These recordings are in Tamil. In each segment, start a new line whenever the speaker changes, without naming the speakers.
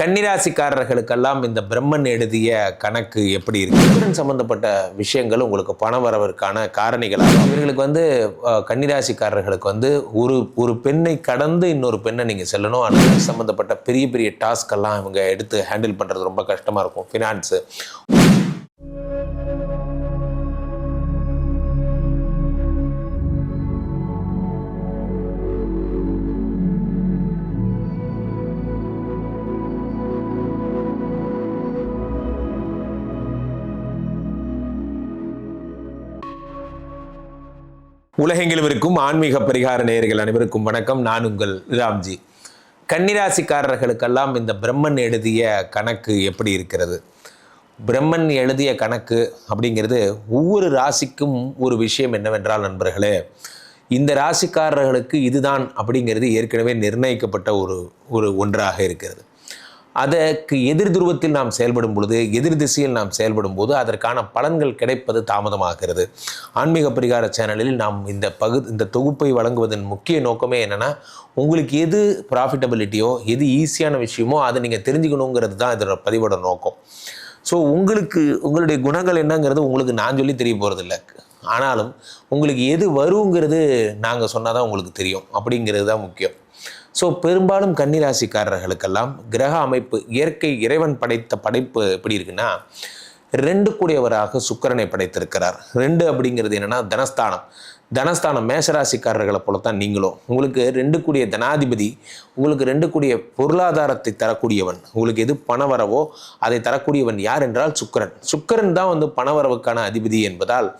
கன்னிராசிக்காரர்களுக்கெல்லாம் இந்த பிரம்மன் எழுதிய கணக்கு எப்படி இருக்கு? சந்திரன் சம்பந்தப்பட்ட விஷயங்கள் உங்களுக்கு பண வரவிற்கான காரணிகளாக இவர்களுக்கு வந்து கன்னிராசிக்காரர்களுக்கு வந்து ஒரு ஒரு பெண்ணை கடந்து இன்னொரு பெண்ணை நீங்கள் செல்லணும். ஆனால் சம்பந்தப்பட்ட பெரிய பெரிய டாஸ்க் எல்லாம் இவங்க எடுத்து ஹேண்டில் பண்ணுறது ரொம்ப கஷ்டமாக இருக்கும். ஃபினான்ஸு உலகெங்கிலும் இருக்கும் ஆன்மீக பரிகார நேயர்கள் அனைவருக்கும் வணக்கம். நான் உங்கள் ராம்ஜி. கன்னிராசிக்காரர்களுக்கெல்லாம் இந்த பிரம்மன் எழுதிய கணக்கு எப்படி இருக்கிறது? பிரம்மன் எழுதிய கணக்கு அப்படிங்கிறது ஒவ்வொரு ராசிக்கும் ஒரு விஷயம் என்னவென்றால் நண்பர்களே இந்த ராசிக்காரர்களுக்கு இதுதான் அப்படிங்கிறது ஏற்கனவே நிர்ணயிக்கப்பட்ட ஒரு ஒரு ஒன்றாக இருக்கிறது. அதற்கு எதிர் துருவத்தில் நாம் செயல்படும் பொழுது எதிர் திசையில் நாம் செயல்படும் போது அதற்கான பலன்கள் கிடைப்பது தாமதமாகிறது. ஆன்மீக பரிகார சேனலில் நாம் இந்த பகு இந்த தொகுப்பை வழங்குவதன் முக்கிய நோக்கமே என்னென்னா உங்களுக்கு எது ப்ராஃபிட்டபிலிட்டியோ எது ஈஸியான விஷயமோ அதை நீங்கள் தெரிஞ்சுக்கணுங்கிறது தான் இதோட பதிவோட நோக்கம். ஸோ உங்களுக்கு உங்களுடைய குணங்கள் என்னங்கிறது உங்களுக்கு நான் சொல்லி தெரிய போகிறதில்ல ஆனாலும் உங்களுக்கு எது வருங்கிறது நாங்கள் சொன்னால் தான் உங்களுக்கு தெரியும். அப்படிங்கிறது தான் முக்கியம். ஸோ பெரும்பாலும் கன்னிராசிக்காரர்களுக்கெல்லாம் கிரக அமைப்பு இயற்கை இறைவன் படைத்த படைப்பு எப்படி இருக்குன்னா ரெண்டு கூடியவராக சுக்கிரனை படைத்திருக்கிறார். ரெண்டு அப்படிங்கிறது என்னன்னா தனஸ்தானம். தனஸ்தானம் மேஷராசிக்காரர்களை போல தான் நீங்களும். உங்களுக்கு ரெண்டு கூடிய தனாதிபதி உங்களுக்கு ரெண்டு கூடிய பொருளாதாரத்தை தரக்கூடியவன் உங்களுக்கு எது பணவரவோ அதை தரக்கூடியவன் யார் என்றால் சுக்கிரன். சுக்கரன் தான் வந்து பணவரவுக்கான அதிபதி என்பதால்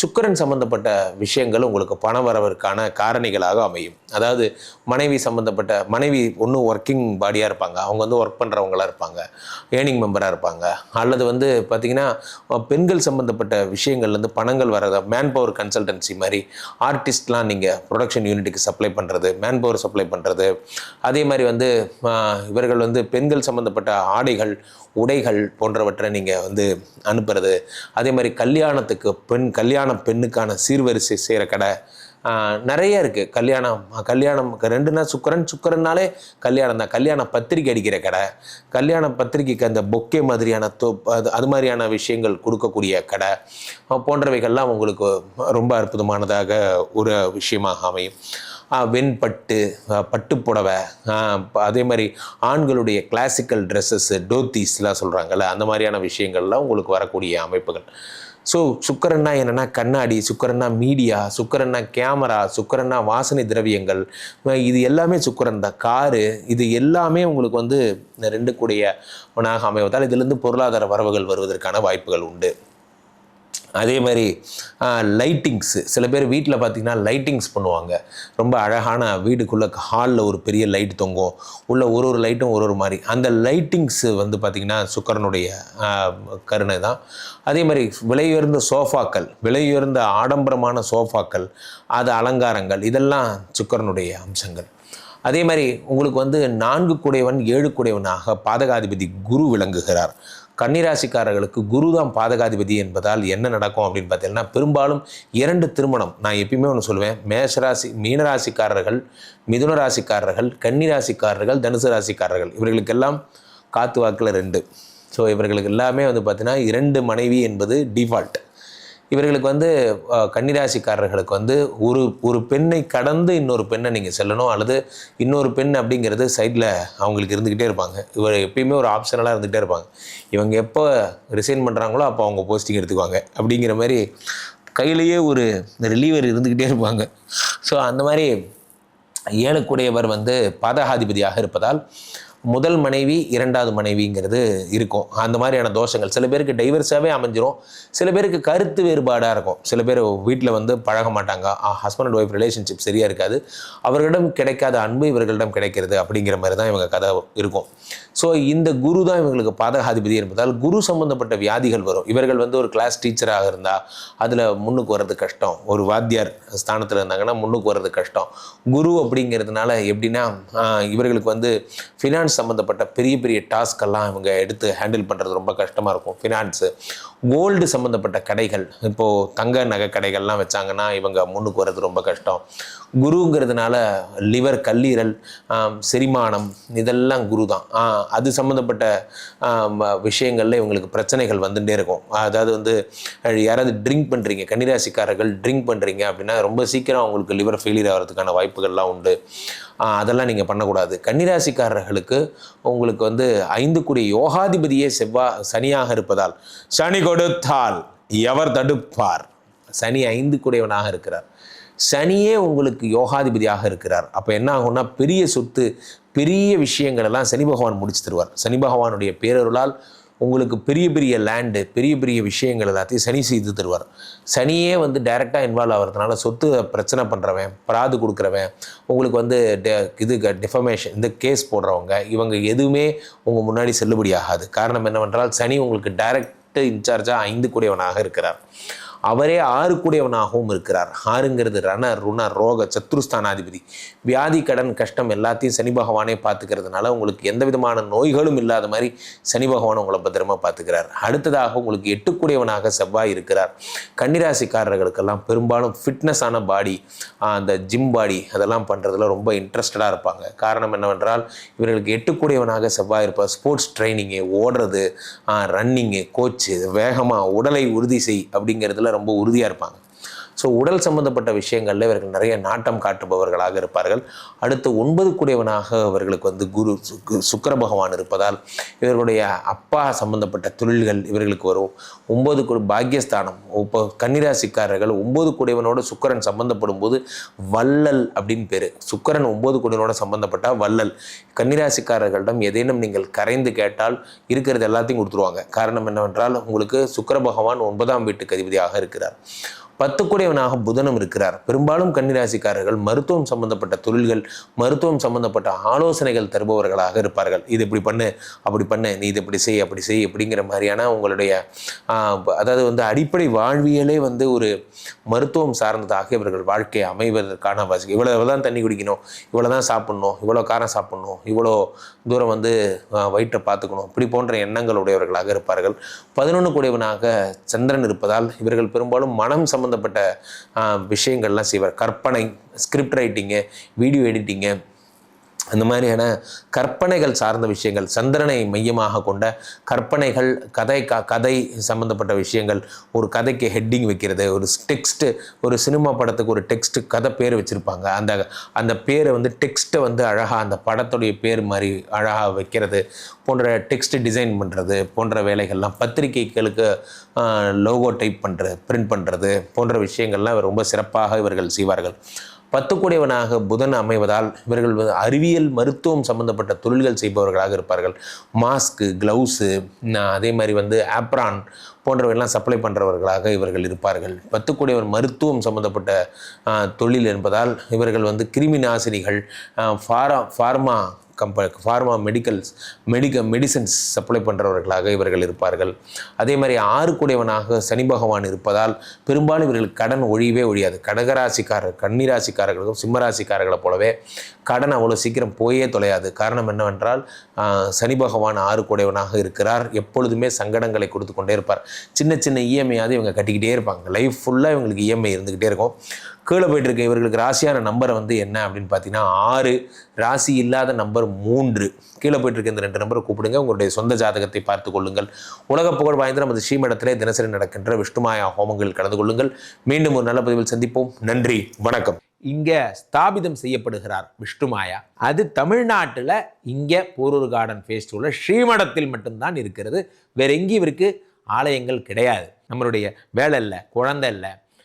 சுக்கரன் சம்பந்தப்பட்ட விஷயங்கள் உங்களுக்கு பணவரவிற்கான காரணிகளாக அமையும். அதாவது மனைவி சம்பந்தப்பட்ட மனைவி ஒன்றும் ஒர்க்கிங் பாடியாக இருப்பாங்க. அவங்க வந்து ஒர்க் பண்ணுறவங்களா இருப்பாங்க. ஏர்னிங் மெம்பராக இருப்பாங்க. அல்லது வந்து பார்த்திங்கன்னா பெண்கள் சம்பந்தப்பட்ட விஷயங்கள்லேருந்து பணங்கள் வர்றதா மேன் பவர் கன்சல்டன்சி மாதிரி ஆர்டிஸ்ட்லாம் நீங்கள் ப்ரொடக்ஷன் யூனிட்டுக்கு சப்ளை பண்ணுறது மேன் பவர் சப்ளை பண்ணுறது அதே மாதிரி வந்து இவர்கள் வந்து பெண்கள் சம்மந்தப்பட்ட ஆடைகள் உடைகள் போன்றவற்றை நீங்கள் வந்து அனுப்புறது. அதே மாதிரி கல்யாணத்துக்கு பெண் கல்யாண பெண்ணுக்கான சீர்வரிசை செய்கிற கடை நிறைய இருக்குது கல்யாணம் கல்யாணம் ரெண்டுனா சுக்கரன் சுக்கரன்னாலே கல்யாணம் தான். கல்யாண பத்திரிக்கை அடிக்கிற கடை. கல்யாண பத்திரிக்கைக்கு அந்த பொக்கே மாதிரியான தோ அது அது மாதிரியான விஷயங்கள் கொடுக்கக்கூடிய கடை. போன்றவைகள்லாம் உங்களுக்கு ரொம்ப அற்புதமானதாக ஒரு விஷயமாக அமையும். வெண்பட்டு பட்டு புடவை அதே மாதிரி ஆண்களுடைய கிளாசிக்கல் ட்ரெஸ்ஸஸ்ஸு டோத்திஸ்லாம் சொல்கிறாங்கல்ல அந்த மாதிரியான விஷயங்கள்லாம் உங்களுக்கு வரக்கூடிய அமைப்புகள். ஸோ சுக்கரன்னா என்னென்னா கண்ணாடி சுக்கரன்னா மீடியா சுக்கரன்னா கேமரா சுக்கரன்னா வாசனை திரவியங்கள் இது எல்லாமே சுக்கரன் தான். காரு இது எல்லாமே உங்களுக்கு வந்து ரெண்டு கூடிய ஒன்றாக அமைவதால் இதிலிருந்து பொருளாதார வரவுகள் வருவதற்கான வாய்ப்புகள் உண்டு. அதே மாதிரி லைட்டிங்ஸு சில பேர் வீட்டில் பார்த்திங்கன்னா லைட்டிங்ஸ் பண்ணுவாங்க. ரொம்ப அழகான வீடுக்குள்ளே ஹாலில் ஒரு பெரிய லைட் தொங்கும். உள்ள ஒரு ஒரு லைட்டும் ஒரு ஒரு மாதிரி. அந்த லைட்டிங்ஸு வந்து பார்த்திங்கன்னா சுக்கரனுடைய கருணை தான். அதே மாதிரி விலையுயர்ந்த சோஃபாக்கள் விலையுயர்ந்த ஆடம்பரமான சோஃபாக்கள் அது அலங்காரங்கள் இதெல்லாம் சுக்கரனுடைய அம்சங்கள். அதே மாதிரி உங்களுக்கு வந்து நான்கு குடையவன் ஏழு குடையவனாக பாதகாதிபதி குரு விளங்குகிறார். கன்னிராசிக்காரர்களுக்கு குரு தான் பாதகாதிபதி என்பதால் என்ன நடக்கும் அப்படின்னு பார்த்தீங்கன்னா பெரும்பாலும் இரண்டு திருமணம் நான் எப்பயுமே ஒன்று சொல்லுவேன் மேஷராசி மீனராசிக்காரர்கள் மிதுன ராசிக்காரர்கள் கன்னிராசிக்காரர்கள் தனுசு ராசிக்காரர்கள் இவர்களுக்கெல்லாம் காத்து வாக்கில் ரெண்டு. ஸோ இவர்களுக்கு எல்லாமே வந்து பார்த்தீங்கன்னா இரண்டு மனைவி என்பது டிஃபால்ட் இவர்களுக்கு வந்து கன்னிராசிக்காரர்களுக்கு வந்து ஒரு ஒரு பெண்ணை கடந்து இன்னொரு பெண்ணை நீங்கள் செல்லணும் அல்லது இன்னொரு பெண் அப்படிங்கிறது சைடில் அவங்களுக்கு இருந்துக்கிட்டே இருப்பாங்க. இவர் எப்பயுமே ஒரு ஆப்ஷனலாக இருந்துகிட்டே இருப்பாங்க. இவங்க எப்போ ரிசைன் பண்ணுறாங்களோ அப்போ அவங்க போஸ்டிங் எடுத்துக்குவாங்க. அப்படிங்கிற மாதிரி கையிலேயே ஒரு ரிலீவர் இருந்துக்கிட்டே இருப்பாங்க. ஸோ அந்த மாதிரி ஏழுக்குடையவர் வந்து பாதகாதிபதியாக இருப்பதால் முதல் மனைவி இரண்டாவது மனைவிங்கிறது இருக்கும். அந்த மாதிரியான தோஷங்கள். சில பேருக்கு டைவர்ஸாகவே அமைஞ்சிரும். சில பேருக்கு கருத்து வேறுபாடாக இருக்கும். சில பேர் வீட்டில் வந்து பழக மாட்டாங்க. ஹஸ்பண்ட் அண்ட் ஒய்ஃப் ரிலேஷன்ஷிப் சரியாக இருக்காது. அவர்களிடம் கிடைக்காத அன்பு இவர்களிடம் கிடைக்கிறது அப்படிங்கிற மாதிரி தான் இவங்க கதை இருக்கும். ஸோ இந்த குரு தான் இவங்களுக்கு பாதகாதிபதி என்பதால் குரு சம்பந்தப்பட்ட வியாதிகள் வரும். இவர்கள் வந்து ஒரு கிளாஸ் டீச்சராக இருந்தால் அதில் முன்னுக்கு வர்றது கஷ்டம். ஒரு வாத்தியார் ஸ்தானத்தில் இருந்தாங்கன்னா முன்னுக்கு வர்றது கஷ்டம். குரு அப்படிங்கிறதுனால எப்படின்னா இவர்களுக்கு வந்து ஃபினான்ஸ் சம்மந்தப்பட்ட பெரிய பெரிய டாஸ்க் எல்லாம் இவங்க எடுத்து ஹேண்டில் பண்ணுறது ரொம்ப கஷ்டமாக இருக்கும். ஃபினான்ஸு கோல்டு சம்மந்தப்பட்ட கடைகள் இப்போது தங்க நகை கடைகள்லாம் வச்சாங்கன்னா இவங்க முன்னுக்கு வர்றது ரொம்ப கஷ்டம். குருங்கிறதுனால லிவர் கல்லீரல் செரிமானம் இதெல்லாம் குரு தான் அது சம்மந்தப்பட்ட விஷயங்களில் இவங்களுக்கு பிரச்சனைகள் வந்துட்டே இருக்கும். அதாவது வந்து யாராவது ட்ரிங்க் பண்ணுறீங்க கன்னிராசிக்காரர்கள் ட்ரிங்க் பண்ணுறீங்க அப்படின்னா ரொம்ப சீக்கிரம் அவங்களுக்கு லிவர் ஃபெயிலியர் ஆகிறதுக்கான வாய்ப்புகள்லாம் உண்டு. அதெல்லாம் நீங்கள் பண்ணக்கூடாது. கன்னிராசிக்காரர்களுக்கு உங்களுக்கு வந்து ஐந்து கூடிய யோகாதிபதியே செவ்வா சனியாக இருப்பதால் சனி கொடுத்தால் எவர் தடுப்பார்? சனி ஐந்து கூடியவனாக இருக்கிறார். சனியே உங்களுக்கு யோகாதிபதியாக இருக்கிறார். அப்போ என்ன ஆகும்னா பெரிய சொத்து பெரிய விஷயங்கள் எல்லாம் சனி பகவான் முடிச்சு தருவார். சனி பகவானுடைய பேரருளால் உங்களுக்கு பெரிய பெரிய லேண்டு பெரிய பெரிய விஷயங்கள் எல்லாத்தையும் சனி செய்து தருவார். சனியே வந்து டைரெக்டாக இன்வால்வ் ஆகிறதுனால சொத்து பிரச்சனை பண்ணுறவன் பராது கொடுக்குறவன் உங்களுக்கு வந்து டெ- இது டிஃபமேஷன் இந்த கேஸ் போடுறவங்க இவங்க எதுவுமே உங்கள் முன்னாடி செல்லுபடியாகாது. காரணம் என்னவென்றால் சனி உங்களுக்கு டைரக்ட் இன்சார்ஜாக ஐந்து கூடியவனாக இருக்கிறார். அவரே ஆறு கூடியவனாகவும் இருக்கிறார். ஆறுங்கிறது ரண ருண ரோக சத்ருஸ்தானாதிபதி. வியாதி கடன் கஷ்டம் எல்லாத்தையும் சனி பகவானே பார்த்துக்கிறதுனால உங்களுக்கு எந்த விதமான நோய்களும் இல்லாத மாதிரி சனி பகவான் உங்களை பத்திரமா பார்த்துக்கிறார். அடுத்ததாக உங்களுக்கு எட்டுக்குடையவனாக செவ்வாய் இருக்கிறார். கன்னிராசிக்காரர்களுக்கெல்லாம் பெரும்பாலும் ஃபிட்னஸான பாடி அந்த ஜிம் பாடி அதெல்லாம் பண்ணுறதுல ரொம்ப இன்ட்ரெஸ்டடாக இருப்பாங்க. காரணம் என்னவென்றால் இவர்களுக்கு எட்டுக்குடையவனாக செவ்வாய் இருப்பார். ஸ்போர்ட்ஸ் ட்ரைனிங்கு ஓடுறது ரன்னிங்கு கோச்சு வேகமாக உடலை உறுதி செய் அப்படிங்கிறதுல ரொம்ப உறுதியாக இருப்பாங்க. ஸோ உடல் சம்பந்தப்பட்ட விஷயங்களில் இவர்கள் நிறைய நாட்டம் காட்டுபவர்களாக இருப்பார்கள். அடுத்து ஒன்பது கூடியவனாக அவர்களுக்கு வந்து குரு சுக்கர சுக்கிர பகவான் இருப்பதால் இவர்களுடைய அப்பா சம்பந்தப்பட்ட தொழில்கள் இவர்களுக்கு வரும். ஒன்பது பாக்கியஸ்தானம் இப்போ கன்னிராசிக்காரர்கள் ஒன்பது கூடியவனோட சுக்கரன் சம்பந்தப்படும் போது வள்ளல் அப்படின்னு பேர். சுக்கரன் ஒன்பது கூடியவனோட சம்பந்தப்பட்டால் வள்ளல். கன்னிராசிக்காரர்களிடம் ஏதேனும் நீங்கள் கரைந்து கேட்டால் இருக்கிறது எல்லாத்தையும் கொடுத்துருவாங்க. காரணம் என்னவென்றால் உங்களுக்கு சுக்கிர பகவான் ஒன்பதாம் வீட்டுக்கு அதிபதியாக இருக்கிறார். பத்துக்குடையவனாக புதனும் இருக்கிறார். பெரும்பாலும் கன்னிராசிக்காரர்கள் மருத்துவம் சம்பந்தப்பட்ட தொழில்கள் மருத்துவம் சம்பந்தப்பட்ட ஆலோசனைகள் தருபவர்களாக இருப்பார்கள். இது இப்படி பண்ணு அப்படி பண்ணு நீ இது இப்படி செய் அப்படி செய் அப்படிங்கிற மாதிரியான உங்களுடைய அதாவது வந்து அடிப்படை வாழ்வியலே வந்து ஒரு மருத்துவம் சார்ந்ததாக இவர்கள் வாழ்க்கையை அமைவதற்கான வசதி. இவ்வளோ தான் தண்ணி குடிக்கணும் இவ்வளோ தான் சாப்பிட்ணும் இவ்வளோ காரம் சாப்பிட்ணும் இவ்வளோ தூரம் வந்து வயிற்றை பார்த்துக்கணும் இப்படி போன்ற எண்ணங்கள் உடையவர்களாக இருப்பார்கள். பதினொன்று கூடியவனாக சந்திரன் இருப்பதால் இவர்கள் பெரும்பாலும் மனம் சம்ம சம்மந்தப்பட்ட விஷயங்கள்லாம் செய்வார். கற்பனை ஸ்கிரிப்ட் ரைட்டிங்கு வீடியோ எடிட்டிங்கு அந்த மாதிரியான கற்பனைகள் சார்ந்த விஷயங்கள் சந்திரனை மையமாக கொண்ட கற்பனைகள் கதை க கதை சம்மந்தப்பட்ட விஷயங்கள் ஒரு கதைக்கு ஹெட்டிங் வைக்கிறது ஒரு டெக்ஸ்ட்டு ஒரு சினிமா படத்துக்கு ஒரு டெக்ஸ்ட் கதை பேர் வச்சுருப்பாங்க. அந்த அந்த பேரை வந்து டெக்ஸ்ட்டை வந்து அழகாக அந்த படத்துடைய பேர் மாதிரி அழகாக வைக்கிறது போன்ற டெக்ஸ்ட் டிசைன் பண்ணுறது போன்ற வேலைகள்லாம் பத்திரிகைகளுக்கு லோகோ டைப் பண்ணுறது பிரிண்ட் பண்ணுறது போன்ற விஷயங்கள்லாம் ரொம்ப சிறப்பாக இவர்கள் செய்வார்கள். பத்துக்குடையவனாக புதன் அமைவதால் இவர்கள் அறிவியல் மருத்துவம் சம்பந்தப்பட்ட தொழில்கள் செய்பவர்களாக இருப்பார்கள். மாஸ்க்கு க்ளவுஸு அதே மாதிரி வந்து ஆப்ரான் போன்றவையெல்லாம் சப்ளை பண்ணுறவர்களாக இவர்கள் இருப்பார்கள். பத்துக்குடையவர் மருத்துவம் சம்பந்தப்பட்ட தொழில் என்பதால் இவர்கள் வந்து கிருமி நாசினிகள் ஃபாரா ஃபார்மா கம்ப ஃபார்மா மெடிக்கல்ஸ் மெடிக்க மெடிசன்ஸ் சப்ளை பண்ணுறவர்களாக இவர்கள் இருப்பார்கள். அதே மாதிரி ஆறுக்குடையவனாக சனி பகவான் இருப்பதால் பெரும்பாலும் இவர்கள் கடன் ஒழியவே ஒழியாது. கடகராசிக்காரர் கன்னிராசிக்காரர்களுக்கும் சிம்மராசிக்காரர்களை போலவே கடன் அவ்வளோ சீக்கிரம் போயே தொலையாது. காரணம் என்னவென்றால் சனி பகவான் ஆறுக்குடையவனாக இருக்கிறார். எப்பொழுதுமே சங்கடங்களை கொடுத்து கொண்டே இருப்பார். சின்ன சின்ன இஎம்ஐயாவது இவங்க கட்டிக்கிட்டே இருப்பாங்க. லைஃப் ஃபுல்லாக இவங்களுக்கு இஎம்ஐ இருந்துக்கிட்டே இருக்கும். கீழே போயிட்டு இருக்க இவர்களுக்கு ராசியான நம்பர் வந்து என்ன அப்படின்னு பார்த்தீங்கன்னா ஆறு. ராசி இல்லாத நம்பர் மூன்று. கீழே போயிட்டு இருக்க இந்த ரெண்டு நம்பரை கூப்பிடுங்க. உங்களுடைய சொந்த ஜாதகத்தை பார்த்து கொள்ளுங்கள். உலக புகழ் வாய்ந்த நமது ஸ்ரீமடத்திலே தினசரி நடக்கின்ற விஷ்ணுமாயா ஹோமங்கள் கலந்து கொள்ளுங்கள். மீண்டும் ஒரு நல்ல பதிவில் சந்திப்போம். நன்றி. வணக்கம். இங்கே ஸ்தாபிதம் செய்யப்படுகிறார் விஷ்ணுமாயா. அது தமிழ்நாட்டில் இங்கே போரூர் கார்டன் ஃபேஸ்டிவலில் ஸ்ரீமடத்தில் மட்டும்தான் இருக்கிறது. வேற எங்கேயும் இவருக்கு ஆலயங்கள் கிடையாது. நம்மளுடைய வேலை இல்லை குழந்தை இல்லை